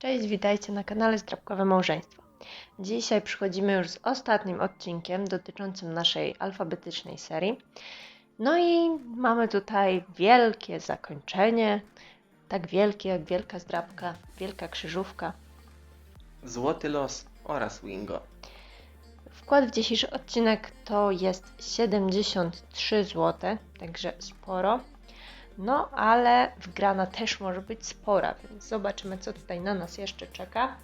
Cześć, witajcie na kanale Zdrabkowe Małżeństwo. Dzisiaj przychodzimy już z ostatnim odcinkiem dotyczącym naszej alfabetycznej serii. No i mamy tutaj wielkie zakończenie, tak wielkie jak wielka zdrabka, wielka krzyżówka. Złoty los oraz Wingo. Wkład w dzisiejszy odcinek to jest 73 zł, także sporo. No, ale wgrana też może być spora, więc zobaczymy, co tutaj na nas jeszcze czeka.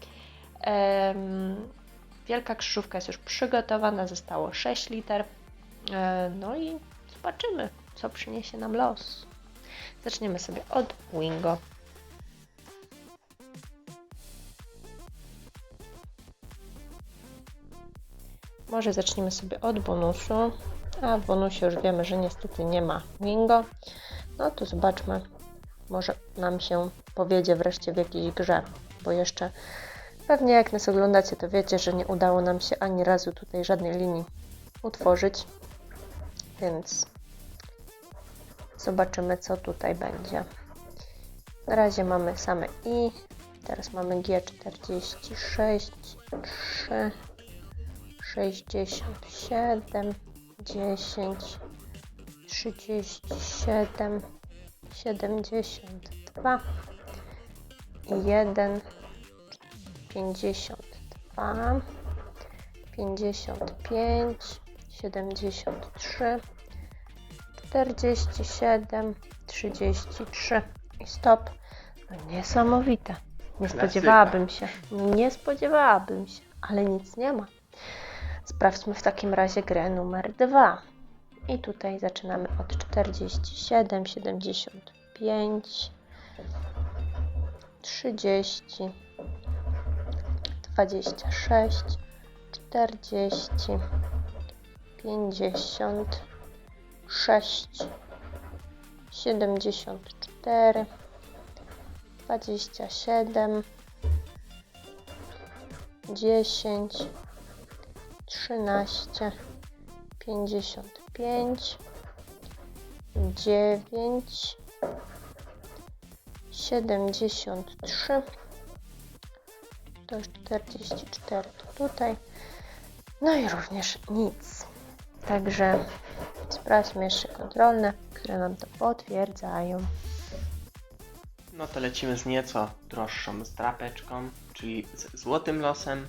Wielka krzyżówka jest już przygotowana, zostało 6 liter. E, no i zobaczymy, co przyniesie nam los. Zaczniemy sobie od Wingo. Może zaczniemy sobie od bonusu. A w bonusie już wiemy, że niestety nie ma Wingo. No to zobaczmy. Może nam się powiedzie wreszcie w jakiejś grze, bo jeszcze pewnie jak nas oglądacie, to wiecie, że nie udało nam się ani razu tutaj żadnej linii utworzyć. Więc zobaczymy, co tutaj będzie. Na razie mamy same i. Teraz mamy G46, 3, 67, 10, 37, 72 i 1, 52, 55, 73, 47, 33 i stop. No niesamowite. Nie Klasyka. spodziewałabym się. Nie spodziewałabym się, ale nic nie ma. Sprawdźmy w takim razie grę numer 2. I tutaj zaczynamy od 47, 75, 30, 26, 40, 56, 74, 27, 10, 13, 55, 9, 73, to już 44 to tutaj, no i również nic. Także sprawdźmy jeszcze kontrolne, które nam to potwierdzają. No to lecimy z nieco droższą zdrapeczką, czyli z złotym losem.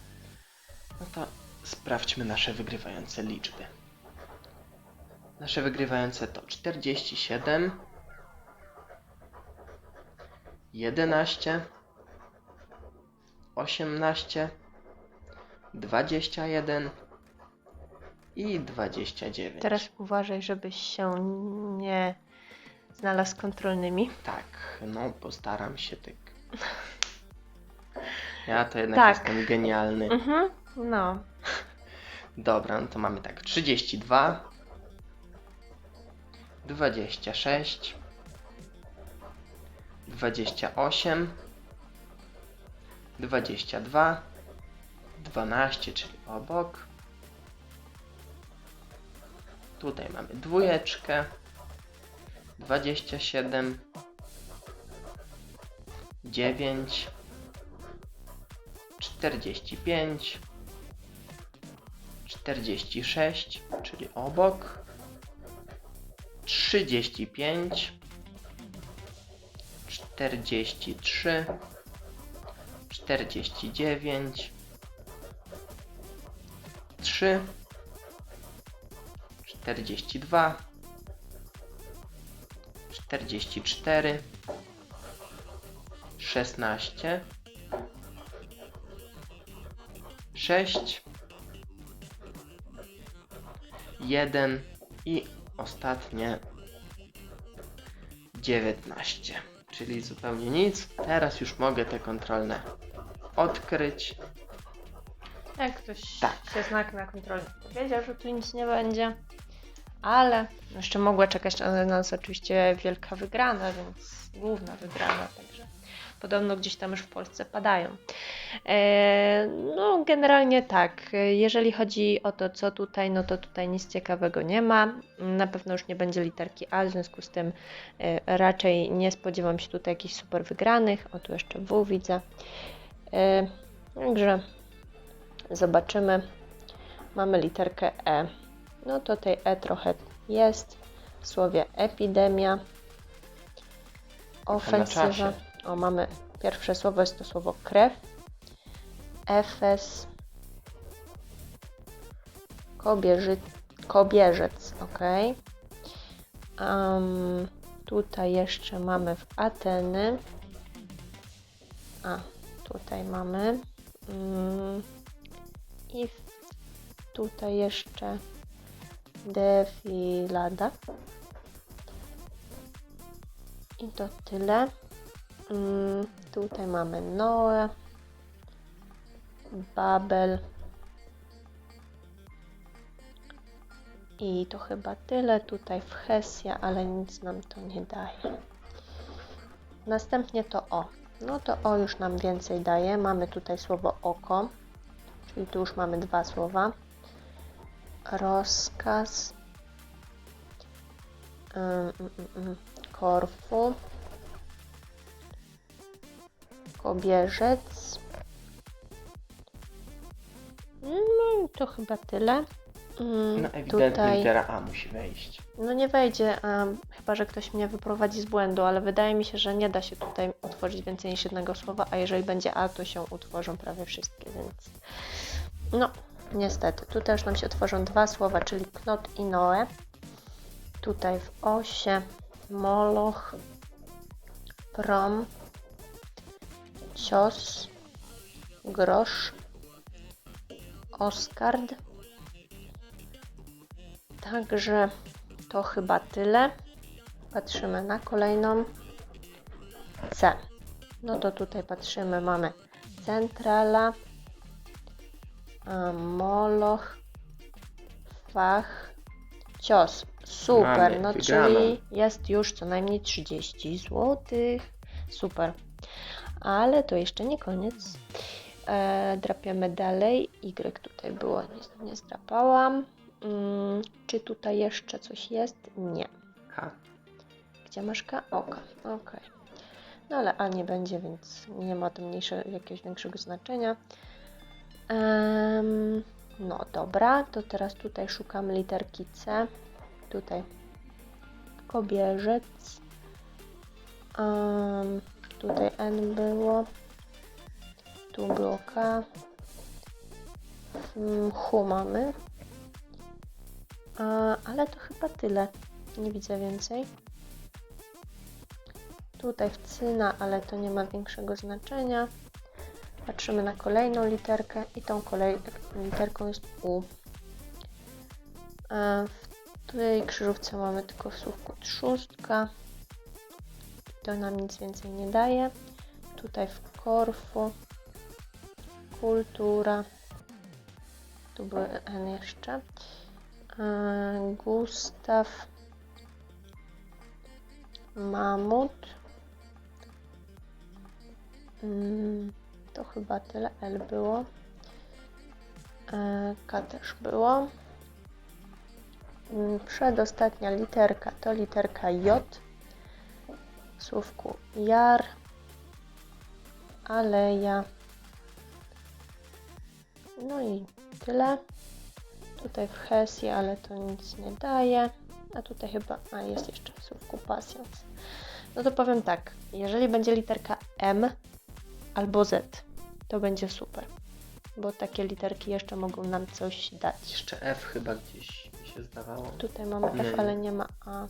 No to sprawdźmy nasze wygrywające liczby. Nasze wygrywające to 47, 11, 18, 21 i 29. Teraz uważaj, żebyś się nie znalazł z kontrolnymi. Tak, no postaram się tak. Ja to jednak Tak. jestem genialny. Mhm, no. Dobra, no to mamy tak 32, 26, 28, 22, 12, czyli obok. Tutaj mamy dwójeczkę, 27, 9, 45, 46, czyli obok, 35, 43, 49, 3, 42, 44, 16, 6, 1 i ostatnie 19, czyli zupełnie nic. Teraz już mogę te kontrolne odkryć. Jak ktoś Tak. się znak na kontrolę powiedział, że tu nic nie będzie, ale jeszcze mogła czekać na nas oczywiście wielka wygrana, więc główna wygrana, także podobno gdzieś tam już w Polsce padają. E, no, generalnie tak. Jeżeli chodzi o to, co tutaj, no to tutaj nic ciekawego nie ma. Na pewno już nie będzie literki A, w związku z tym e, raczej nie spodziewam się tutaj jakichś super wygranych. O, tu jeszcze W widzę. E, Także zobaczymy. Mamy literkę E. No to tej E trochę jest w słowie epidemia. Ofensywa. O, mamy pierwsze słowo, jest to słowo krew. Efes. Kobieży, kobierzec, ok. Um, tutaj jeszcze mamy w Ateny. A, tutaj mamy. Mm, I tutaj jeszcze defilada. I to tyle. Mm, tutaj mamy Noe, Babel. I to chyba tyle tutaj w Hesia, ale nic nam to nie daje. Następnie to O. No to O już nam więcej daje. Mamy tutaj słowo oko, czyli tu już mamy dwa słowa. Rozkaz. Mm, mm. Korfu. Kobierzec. No i to chyba tyle. Mm, No ewidentnie tutaj, litera A musi wejść. no nie wejdzie, em, chyba że ktoś mnie wyprowadzi z błędu, ale wydaje mi się, że nie da się tutaj utworzyć więcej niż jednego słowa, a jeżeli będzie A, to się utworzą prawie wszystkie, więc no, niestety. Tutaj już nam się utworzą dwa słowa, czyli knot i noe. Tutaj w osie moloch, prom, cios, grosz, oskard. Także to chyba tyle. Patrzymy na kolejną. C. No to tutaj patrzymy, mamy centrala, moloch, fach, cios. Super, Mamy, no czyli jest już co najmniej 30 zł. Super. Ale to jeszcze nie koniec. E, drapiemy dalej. Y tutaj było, nie, nie zdrapałam. Mm, czy tutaj jeszcze coś jest? Nie. K. Gdzie masz K? Oka. Okej. No ale A nie będzie, więc nie ma to mniejsze, jakiegoś większego znaczenia. No dobra, to teraz tutaj szukam literki C. Tutaj kobierzec. Em, tutaj N było. Tu było K. Hu mamy. A, ale to chyba tyle. Nie widzę więcej. Tutaj w cyna, ale to nie ma większego znaczenia. Patrzymy na kolejną literkę i tą kolej literką jest U. A w tej krzyżówce mamy tylko w słówku trzustka. To nam nic więcej nie daje. Tutaj w korfu kultura. Tu były N jeszcze. E, Gustaw, Mamut. Mm, To chyba tyle. L było. E, K też było. Mm, Przedostatnia literka to literka J. W słówku jar, aleja. No i tyle. Tutaj w Hesie, ale to nic nie daje. A tutaj chyba, a jest jeszcze w słówku pasjans. No to powiem tak, jeżeli będzie literka M albo Z, to będzie super. Bo takie literki jeszcze mogą nam coś dać. Jeszcze F chyba gdzieś mi się zdawało. Tutaj mamy F, ale nie ma A.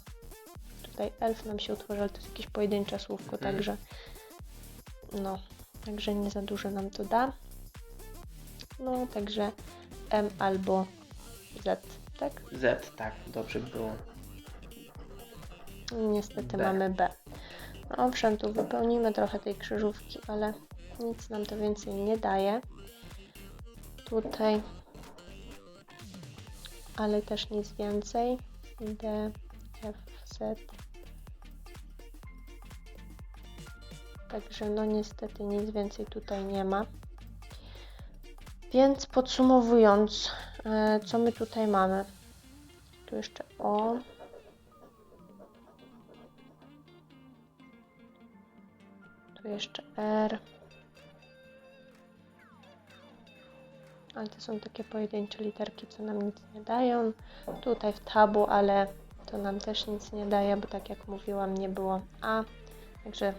Tutaj elf nam się utworzy, ale to jest jakieś pojedyncze słówko, Mhm. także no, także nie za dużo nam to da. No, także M albo Z, tak? Z, tak, dobrze by było. Niestety B. mamy B. No owszem, tu wypełnimy trochę tej krzyżówki, ale nic nam to więcej nie daje. Tutaj, ale też nic więcej. D, F, Z. Także no niestety nic więcej tutaj nie ma. Więc podsumowując, e, co my tutaj mamy? Tu jeszcze O. Tu jeszcze R. ale to są takie pojedyncze literki, co nam nic nie dają. Tutaj w tabu, ale to nam też nic nie daje, bo tak jak mówiłam, nie było A. Także,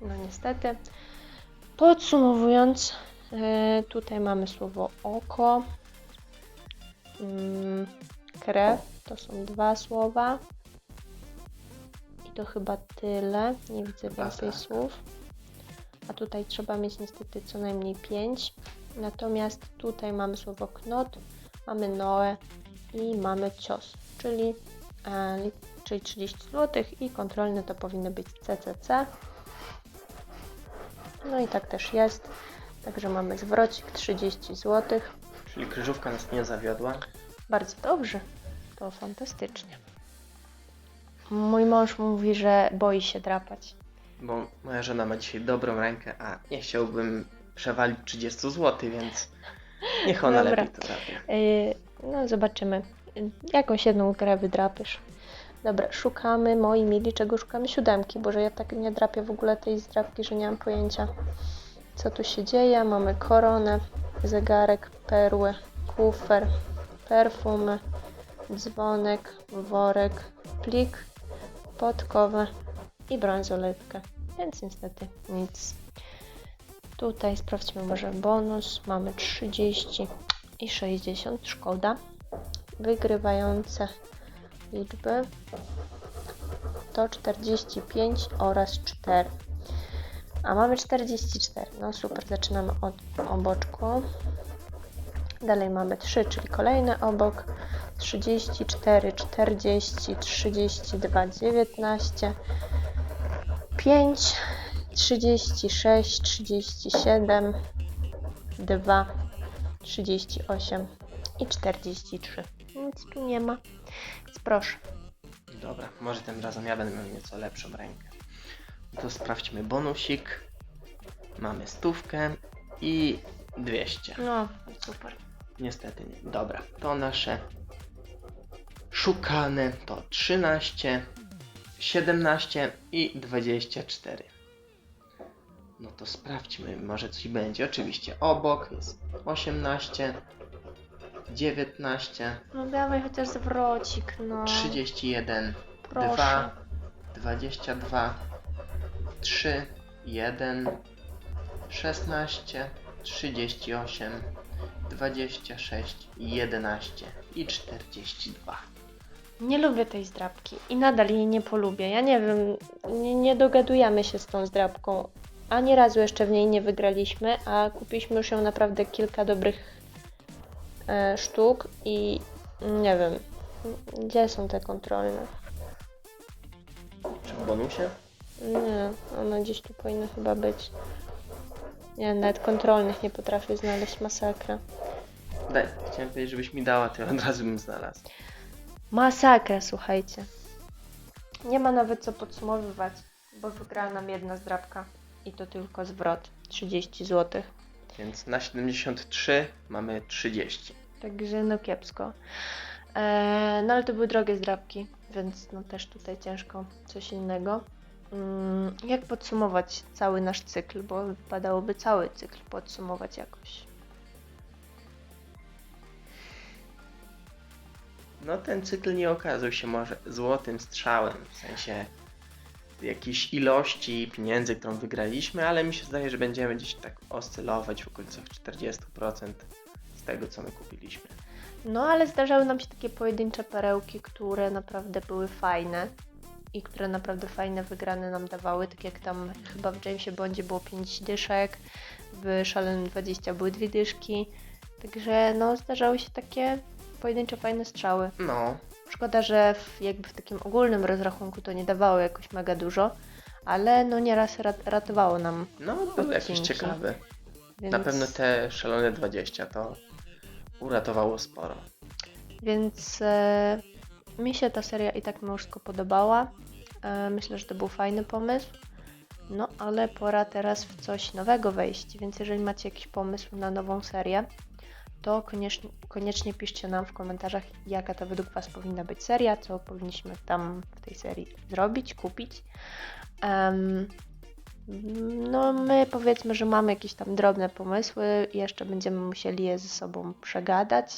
no niestety. Podsumowując, e, tutaj mamy słowo oko, mm, krew, to są dwa słowa. I to chyba tyle, nie widzę Chyba więcej tak. słów. A tutaj trzeba mieć niestety co najmniej 5. Natomiast tutaj mamy słowo knot, mamy noe i mamy cios, czyli, e, li- czyli 30 zł i kontrolny to powinny być CCC. No i tak też jest. Także mamy zwrocik 30 zł. Czyli krzyżówka nas nie zawiodła. Bardzo dobrze. To fantastycznie. Mój mąż mówi, że boi się drapać. Bo moja żona ma dzisiaj dobrą rękę, a nie chciałbym przewalić 30 zł, więc niech ona Dobra. lepiej to drapie. Yy, no, zobaczymy. Jakąś jedną grę wydrapiesz. Dobra, szukamy, moi mili, czego szukamy? Siódemki, bo że ja tak nie drapię w ogóle tej zdrapki, że nie mam pojęcia, co tu się dzieje. Mamy koronę, zegarek, perły, kufer, perfumy, dzwonek, worek, plik, podkowę i brązoletkę. Więc niestety nic. Tutaj sprawdźmy może bonus. Mamy 30 i 60. Szkoda. Wygrywające liczby to 45 oraz 4. A mamy 44. No super, zaczynamy od oboczku. Dalej mamy 3, czyli kolejny obok. 34, 40, 32, 19, 5, 36, 37, 2, 38 i 43. Nic tu nie ma. Więc proszę. Dobra, może tym razem ja będę miał nieco lepszą rękę. To sprawdźmy bonusik. Mamy stówkę i 200. No, super. Niestety nie. Dobra, to nasze szukane to 13, 17 i 24. No to sprawdźmy, może coś będzie. Oczywiście obok jest 18, 19, No dawaj chociaż zwrocik, no. 31, Proszę. 2, 22, 3, 1, 16, 38, 26, 11 i 42. Nie lubię tej zdrabki i nadal jej nie polubię. Ja nie wiem, nie, nie dogadujemy się z tą zdrabką. Ani razu jeszcze w niej nie wygraliśmy, a kupiliśmy już ją naprawdę kilka dobrych sztuk i nie wiem, gdzie są te kontrolne? Czy w bonusie? Nie, one gdzieś tu powinny chyba być. Nie, nawet kontrolnych nie potrafię znaleźć, masakra. Daj, chciałem powiedzieć, żebyś mi dała, to ja od razu bym znalazł. Masakra, słuchajcie. Nie ma nawet co podsumowywać, bo wygrała nam jedna zdrabka i to tylko zwrot 30 zł. Więc na 73 mamy 30. Także no kiepsko. Eee, no ale to były drogie zdrabki, więc no też tutaj ciężko coś innego. Mm, jak podsumować cały nasz cykl, bo wypadałoby cały cykl podsumować jakoś. No ten cykl nie okazał się może złotym strzałem, w sensie jakiejś ilości pieniędzy, którą wygraliśmy, ale mi się zdaje, że będziemy gdzieś tak oscylować w okolicach 40% z tego, co my kupiliśmy. No ale zdarzały nam się takie pojedyncze perełki, które naprawdę były fajne i które naprawdę fajne wygrane nam dawały, tak jak tam chyba w Jamesie Bondzie było 5 dyszek, w Szalonym 20 były dwie dyszki, także no zdarzały się takie pojedyncze fajne strzały. No, Szkoda, że w, jakby w takim ogólnym rozrachunku to nie dawało jakoś mega dużo, ale no nieraz rat, ratowało nam, no był jakiś Odcinki. ciekawy. więc... Na pewno te szalone 20 to uratowało sporo. Więc e, mi się ta seria i tak mimo podobała. E, myślę, że to był fajny pomysł. No, ale pora teraz w coś nowego wejść, więc jeżeli macie jakiś pomysł na nową serię, to koniecznie, koniecznie piszcie nam w komentarzach, jaka to według Was powinna być seria, co powinniśmy tam w tej serii zrobić, kupić. Em, No, my powiedzmy, że mamy jakieś tam drobne pomysły, jeszcze będziemy musieli je ze sobą przegadać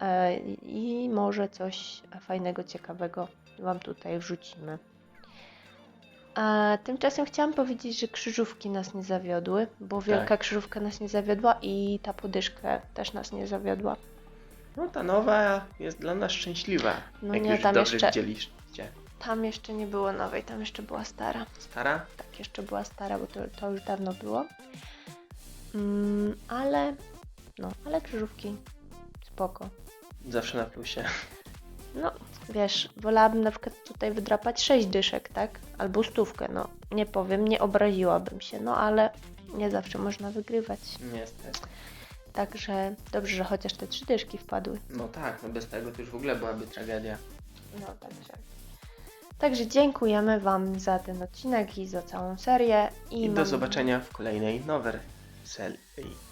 e, i może coś fajnego, ciekawego Wam tutaj wrzucimy. A tymczasem chciałam powiedzieć, że krzyżówki nas nie zawiodły, bo wielka Tak. krzyżówka nas nie zawiodła i ta podyszka też nas nie zawiodła. No ta nowa jest dla nas szczęśliwa. No jak nie, już tam dobrze jeszcze- widzieliście. Tam jeszcze nie było nowej, tam jeszcze była stara. Stara? Tak, jeszcze była stara, bo to, to już dawno było. Mm, ale, no, ale krzyżówki spoko. Zawsze na plusie. No, wiesz, wolałabym na przykład tutaj wydrapać 6 dyszek, tak? Albo stówkę, no. Nie powiem, nie obraziłabym się, no ale nie zawsze można wygrywać. Niestety. Także dobrze, że chociaż te trzy dyszki wpadły. No tak, no bez tego to już w ogóle byłaby tragedia. No, także. Także dziękujemy Wam za ten odcinek i za całą serię. I, I do mam- zobaczenia w kolejnej nowej serii.